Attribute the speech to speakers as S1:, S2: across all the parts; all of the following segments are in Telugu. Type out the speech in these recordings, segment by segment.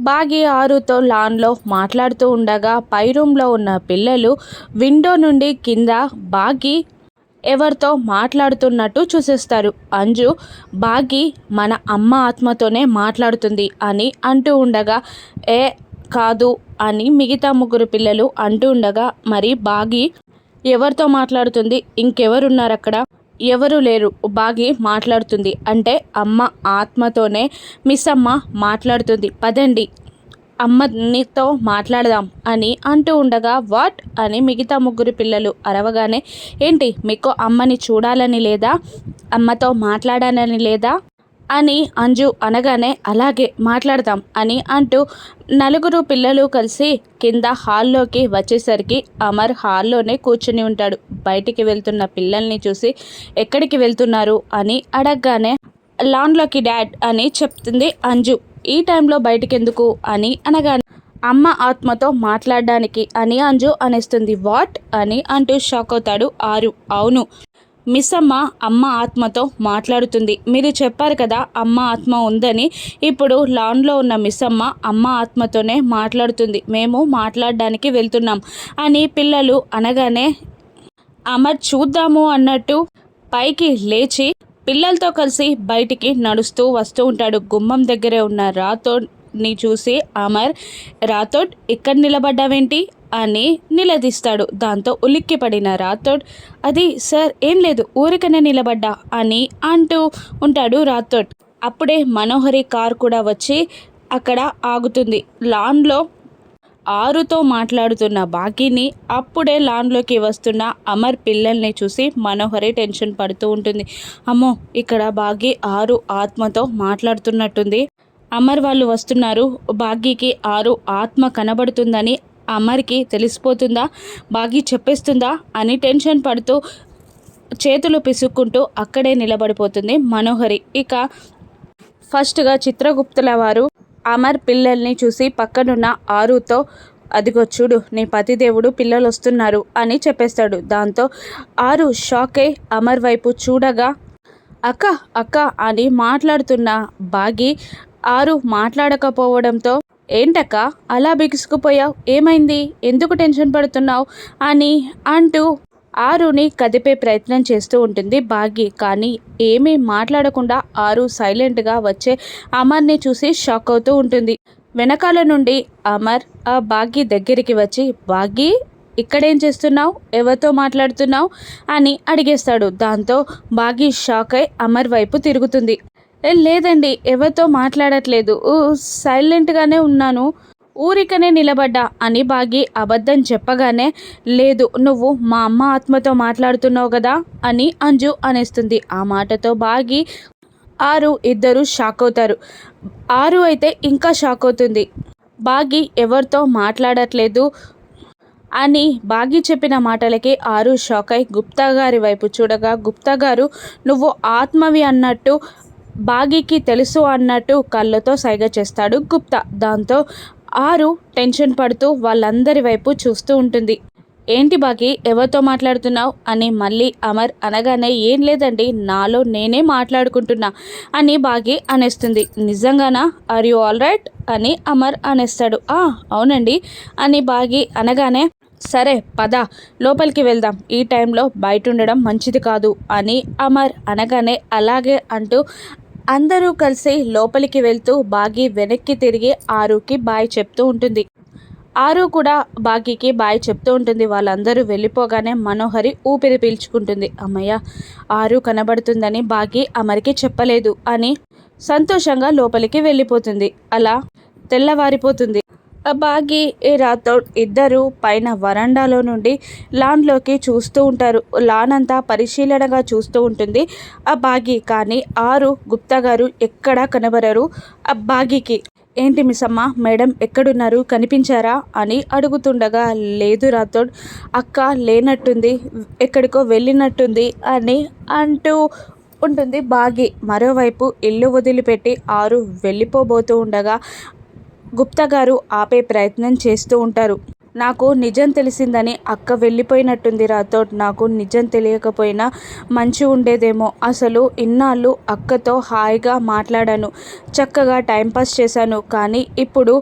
S1: బాగి ఆరుతో లాన్లో మాట్లాడుతూ ఉండగా పై రూమ్లో ఉన్న పిల్లలు విండో నుండి కింద బాగి ఎవరితో మాట్లాడుతున్నట్టు చూసేస్తారు. అంజు బాగి మన అమ్మ ఆత్మతోనే మాట్లాడుతుంది అని అంటూ ఉండగా ఏ కాదు అని మిగతా ముగ్గురు పిల్లలు అంటూ ఉండగా మరి బాగి ఎవరితో మాట్లాడుతుంది? ఇంకెవరున్నారు అక్కడ ఎవరు లేరు. బాగి మాట్లాడుతుంది. అంటే అమ్మ ఆత్మతోనే మిస్ అమ్మ మాట్లాడుతుంది. పదండి అమ్మనితో మాట్లాడదాం అని అంటూ ఉండగా వాట్? అని మిగతా ముగ్గురు పిల్లలు అరవగానే ఏంటి మీకు అమ్మని చూడాలని లేదా? అమ్మతో మాట్లాడాలని లేదా? అని అంజు అనగానే అలాగే మాట్లాడదాం అని అంటూ నలుగురు పిల్లలు కలిసి కింద హాల్లోకి వచ్చేసరికి అమర్ హాల్లోనే కూర్చుని ఉంటాడు. బయటికి వెళ్తున్న పిల్లల్ని చూసి ఎక్కడికి వెళ్తున్నారు అని అడగగానే లాన్లోకి డాడ్ అని చెప్తుంది అంజు. ఈ టైంలో బయటికి ఎందుకు అని అనగానే అమ్మ ఆత్మతో మాట్లాడడానికి అని అంజు అనేస్తుంది. వాట్? అని అంటూ షాక్ అవుతాడు ఆరు. అవును మిస్ అమ్మ అమ్మ ఆత్మతో మాట్లాడుతుంది. మీరు చెప్పారు కదా అమ్మ ఆత్మ ఉందని. ఇప్పుడు లాన్లో ఉన్న మిస్ అమ్మ అమ్మ ఆత్మతోనే మాట్లాడుతుంది. మేము మాట్లాడడానికి వెళ్తున్నాం అని పిల్లలు అనగానే అమర్ చూద్దాము అన్నట్టు పైకి లేచి పిల్లలతో కలిసి బయటికి నడుస్తూ వస్తూ ఉంటాడు. గుమ్మం దగ్గరే ఉన్న రాతోడ్ని చూసి అమర్ రాథోడ్ ఇక్కడ నిలబడ్డావేంటి? అని నిలదీస్తాడు. దాంతో ఉలిక్కిపడిన రాథోడ్ అది సార్ ఏం లేదు ఊరికనే నిలబడ్డా? అని అంటూ ఉంటాడు రాథోడ్. అప్పుడే మనోహరి కార్ కూడా వచ్చి అక్కడ ఆగుతుంది. లాన్లో ఆరుతో మాట్లాడుతున్న బాకీని అప్పుడే లాన్లోకి వస్తున్న అమర్ పిల్లల్ని చూసి మనోహరి టెన్షన్ పడుతూ ఉంటుంది. అమ్మో ఇక్కడ బాగీ ఆరు ఆత్మతో మాట్లాడుతున్నట్టుంది. అమర్ వాళ్ళు వస్తున్నారు. బాగీకి ఆరు ఆత్మ కనబడుతుందని అమర్కి తెలిసిపోతుందా? బాగీ చెప్పేస్తుందా? అని టెన్షన్ పడుతూ చేతులు పిసుక్కుంటూ అక్కడే నిలబడిపోతుంది మనోహరి. ఇక ఫస్ట్గా చిత్రగుప్తుల వారు అమర్ పిల్లల్ని చూసి పక్కనున్న ఆరుతో అదిగో చూడు నీ పతిదేవుడు పిల్లలు వస్తున్నారు అని చెప్పేస్తాడు. దాంతో ఆరు షాక్ అయి అమర్ వైపు చూడగా అక్క అక్క అని మాట్లాడుతున్న బాగి ఆరు మాట్లాడకపోవడంతో ఏంటక్క అలా బిగుసుకుపోయావు? ఏమైంది? ఎందుకు టెన్షన్ పడుతున్నావు? అని అంటూ ఆరుని కదిపే ప్రయత్నం చేస్తూ ఉంటుంది బాగి కానీ ఏమీ మాట్లాడకుండా ఆరు సైలెంట్గా వచ్చే అమర్ని చూసి షాక్ అవుతూ ఉంటుంది. వెనకాల నుండి అమర్ ఆ భాగ్య దగ్గరికి వచ్చి బాగి ఇక్కడేం చేస్తున్నావు? ఎవరితో మాట్లాడుతున్నావు? అని అడిగేస్తాడు. దాంతో బాగి షాక్ అయి అమర్ వైపు తిరుగుతుంది. లేదండి ఎవరితో మాట్లాడట్లేదు. సైలెంట్గానే ఉన్నాను. ఊరికనే నిలబడ్డా అని బాగి అబద్ధం చెప్పగానే లేదు నువ్వు మా అమ్మ ఆత్మతో మాట్లాడుతున్నావు కదా అని అంజు అనేస్తుంది. ఆ మాటతో బాగి ఆరు ఇద్దరు షాక్ అవుతారు ఆరు అయితే ఇంకా షాక్ అవుతుంది బాగి ఎవరితో మాట్లాడట్లేదు అని బాగి చెప్పిన మాటలకి ఆరు షాక్ అయి గుప్తా గారి వైపు చూడగా గుప్తా గారు నువ్వు ఆత్మవి అన్నట్టు బాగికి తెలుసు అన్నట్టు కళ్ళతో సైగ చేస్తాడు గుప్తా. దాంతో ఆరు టెన్షన్ పడుతూ వాళ్ళందరి వైపు చూస్తూ ఉంటుంది. ఏంటి బాకి? ఎవరితో మాట్లాడుతున్నావు? అని మళ్ళీ అమర్ అనగానే ఏం లేదండి నాలో నేనే మాట్లాడుకుంటున్నా అని బాగి అనేస్తుంది. నిజంగానా? ఆర్ యు ఆల్ రైట్ అని అమర్ అనేస్తాడు. ఆ అవునండి అని బాగి అనగానే సరే పద లోపలికి వెళ్దాం. ఈ టైంలో బయట ఉండడం మంచిది కాదు అని అమర్ అనగానే అలాగే అంటూ అందరూ కలిసి లోపలికి వెళ్తూ బాగి వెనక్కి తిరిగి ఆరుకి బాయ్ చెప్తూ ఉంటుంది. ఆరు కూడా బాగీకి బాయ్ చెప్తూ ఉంటుంది. వాళ్ళందరూ వెళ్ళిపోగానే మనోహరి ఊపిరి పీల్చుకుంటుంది. అమ్మయ్య ఆరు కనబడుతుందని బాగీ అమరికి చెప్పలేదు అని సంతోషంగా లోపలికి వెళ్ళిపోతుంది. అలా తెల్లవారిపోతుంది. బాగి రాథోడ్ ఇద్దరు పైన వరండాలో నుండి లాన్లోకి చూస్తూ ఉంటారు. లాన్ అంతా పరిశీలనగా చూస్తూ ఉంటుంది. ఆ బాగి కానీ ఆరు గుప్తా గారు ఎక్కడా కనబడరు. ఆ బాగికి ఏంటి మిసమ్మ మేడం ఎక్కడున్నారు? కనిపించారా? అని అడుగుతుండగా లేదు రాథోడ్ అక్క లేనట్టుంది ఎక్కడికో వెళ్ళినట్టుంది అని అంటూ ఉంటుంది బాగి. మరోవైపు ఇల్లు వదిలిపెట్టి ఆరు వెళ్ళిపోబోతూ ఉండగా గుప్తా గారు ఆపే ప్రయత్నం చేస్తూ ఉంటారు. నాకు నిజం తెలిసిందని అక్క వెళ్ళిపోయినట్టుంది రాథోడ్ నాకు నిజం తెలియకపోయినా మంచి ఉండేదేమో. అసలు ఇన్నాళ్ళు అక్కతో హాయిగా మాట్లాడాను. చక్కగా టైంపాస్ చేశాను. కానీ ఇప్పుడు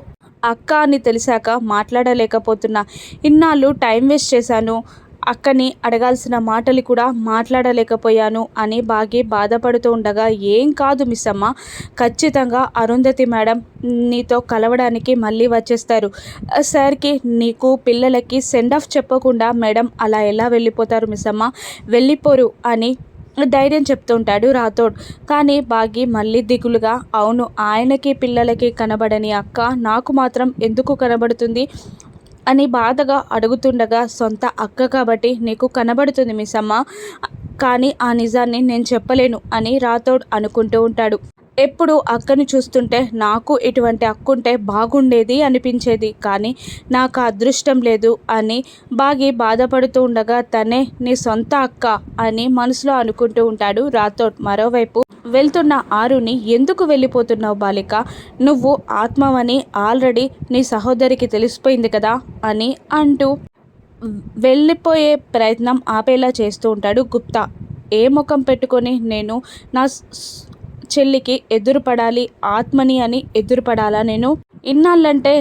S1: అక్క అని తెలిసాక మాట్లాడలేకపోతున్నా. ఇన్నాళ్ళు టైం వేస్ట్ చేశాను. అక్కని అడగాల్సిన మాటలు కూడా మాట్లాడలేకపోయాను అని బాగి బాధపడుతూ ఉండగా ఏం కాదు మిస్ అమ్మ ఖచ్చితంగా అరుంధతి మేడం నీతో కలవడానికి మళ్ళీ వచ్చేస్తారు. సార్కి నీకు పిల్లలకి సెండ్ ఆఫ్ చెప్పకుండా మేడం అలా ఎలా వెళ్ళిపోతారు మిస్ అమ్మ వెళ్ళిపోరు అని ధైర్యం చెప్తుంటాడు రాథోడ్. కానీ బాగి మళ్ళీ దిగులుగా అవును ఆయనకి పిల్లలకి కనబడని అక్క నాకు మాత్రం ఎందుకు కనబడుతుంది? అని బాధగా అడుగుతుండగా సొంత అక్క కాబట్టి నీకు కనబడుతుంది మిస్సమ్మ. కానీ ఆ నిజాన్ని నేను చెప్పలేను అని రాథోడ్ అనుకుంటూ ఉంటాడు. ఎప్పుడు అక్కని చూస్తుంటే నాకు ఇటువంటి అక్కుంటే బాగుండేది అనిపించేది. కానీ నాకు అదృష్టం లేదు అని బాగి బాధపడుతూ ఉండగా తనే నీ సొంత అక్క అని మనసులో అనుకుంటూ ఉంటాడు రాథోడ్. మరోవైపు వెళ్తున్న ఆరుని ఎందుకు వెళ్ళిపోతున్నావు బాలిక? నువ్వు ఆత్మవని ఆల్రెడీ నీ సహోదరికి తెలిసిపోయింది కదా అని అంటూ వెళ్ళిపోయే ప్రయత్నం ఆపేలా చేస్తూ ఉంటాడు గుప్తా. ఏ ముఖం పెట్టుకొని నేను నా చెల్లికి ఎదురుపడాలి ఆత్మని అని ఎదురుపడాలా నేను? ఇన్నాళ్ళంటే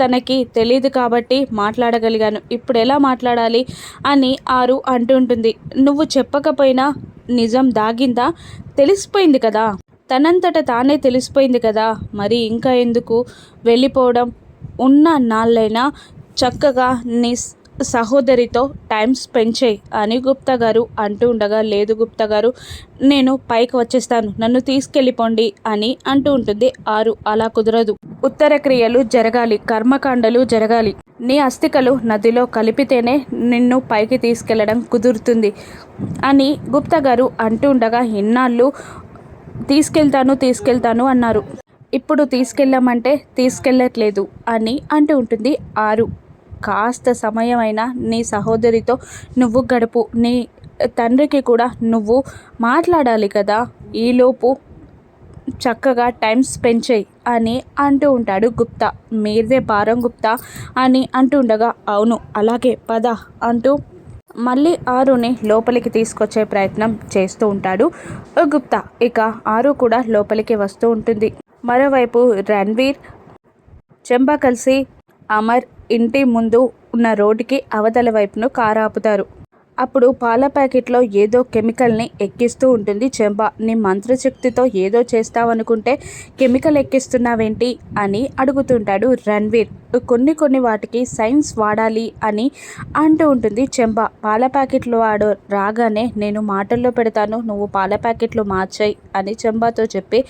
S1: తనకి తెలియదు కాబట్టి మాట్లాడగలిగాను. ఇప్పుడు ఎలా మాట్లాడాలి అని ఆరు అంటుంటుంది. నువ్వు చెప్పకపోయినా నిజం దాగిందా? తెలిసిపోయింది కదా. తనంతట తానే తెలిసిపోయింది కదా. మరి ఇంకా ఎందుకు? వెళ్ళిపోవడం ఉన్న నాళ్ళైనా చక్కగా నీ సహోదరితో టైం స్పెండ్ చేయి అని గుప్తా గారు అంటూ ఉండగా లేదు గుప్తా గారు నేను పైకి వచ్చేస్తాను నన్ను తీసుకెళ్ళిపోండి అని అంటూ ఉంటుంది. ఆరు అలా కుదరదు. ఉత్తర క్రియలు జరగాలి కర్మకాండలు జరగాలి. నీ అస్థికలు నదిలో కలిపితేనే నిన్ను పైకి తీసుకెళ్ళడం కుదురుతుంది అని గుప్తా గారు అంటూ ఉండగా ఇన్నాళ్ళు తీసుకెళ్తాను తీసుకెళ్తాను అన్నారు. ఇప్పుడు తీసుకెళ్ళామంటే తీసుకెళ్ళట్లేదు అని అంటూ ఉంటుంది. ఆరు కాస్త సమయమైనా నీ సహోదరితో నువ్వు గడుపు. నీ తండ్రికి కూడా నువ్వు మాట్లాడాలి కదా. ఈలోపు చక్కగా టైం స్పెండ్ చేయి అని అంటూ ఉంటాడు గుప్తా. మీదే భారం గుప్తా అని అంటూ ఉండగా అవును అలాగే పద అంటూ మళ్ళీ ఆరుని లోపలికి తీసుకొచ్చే ప్రయత్నం చేస్తూ ఉంటాడు గుప్తా. ఇక ఆరు కూడా లోపలికి వస్తూ ఉంటుంది. మరోవైపు రణ్వీర్ చెంబా కలిసి అమర్ ఇంటి ముందు ఉన్న రోడ్డుకి అవతల వైపును కారు ఆపుతారు అప్పుడు పాల ప్యాకెట్లో ఏదో కెమికల్ని ఎక్కిస్తూ ఉంటుంది చెంప నీ మంత్రశక్తితో ఏదో చేస్తావనుకుంటే కెమికల్ ఎక్కిస్తున్నావేంటి అని అడుగుతుంటాడు రణ్వీర్. కొన్ని కొన్ని వాటికి సైన్స్ వాడాలి అని అంటూ ఉంటుంది. చెంప పాల ప్యాకెట్లు వాడు రాగానే నేను మాటల్లో పెడతాను నువ్వు పాల ప్యాకెట్లు మార్చాయి అని చెంబాతో చెప్పి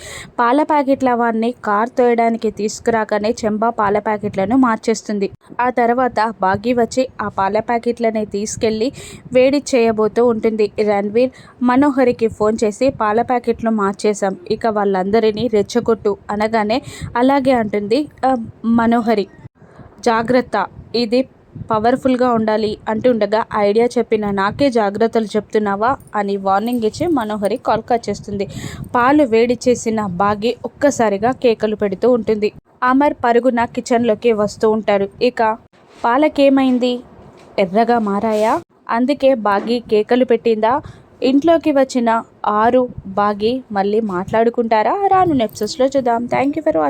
S1: పాల ప్యాకెట్ల వాడిని కార్ తోయడానికి తీసుకురాగానే చెంబ పాల ప్యాకెట్లను మార్చేస్తుంది. ఆ తర్వాత బాగి వచ్చి ఆ పాల ప్యాకెట్లని తీసుకెళ్ళి వేడి చేయబోతూ ఉంటుంది. రణ్వీర్ మనోహరికి ఫోన్ చేసి పాల ప్యాకెట్లు మార్చేశాం ఇక వాళ్ళందరినీ రెచ్చగొట్టు అనగానే అలాగే అంటుంది మనోహరి. జాగ్రత్త. ఇది పవర్ఫుల్గా ఉండాలి అంటుండగా ఐడియా చెప్పిన నాకే జాగ్రత్తలు చెప్తున్నావా అని వార్నింగ్ ఇచ్చి మనోహరి కాల్ కట్ చేస్తుంది. పాలు వేడి చేసిన బాగి ఒక్కసారిగా కేకలు పెడుతూ ఉంటుంది. అమర్ పరుగున కిచెన్లోకి వస్తూ ఉంటారు. ఇక పాలకేమైంది? ఎర్రగా మారాయా? అందుకే బాగి కేకలు పెట్టిందా? ఇంట్లోకి వచ్చిన ఆరు బాగి మళ్ళీ మాట్లాడుకుంటారా? రాను నెప్సెస్లో చూద్దాం. Thank you for watching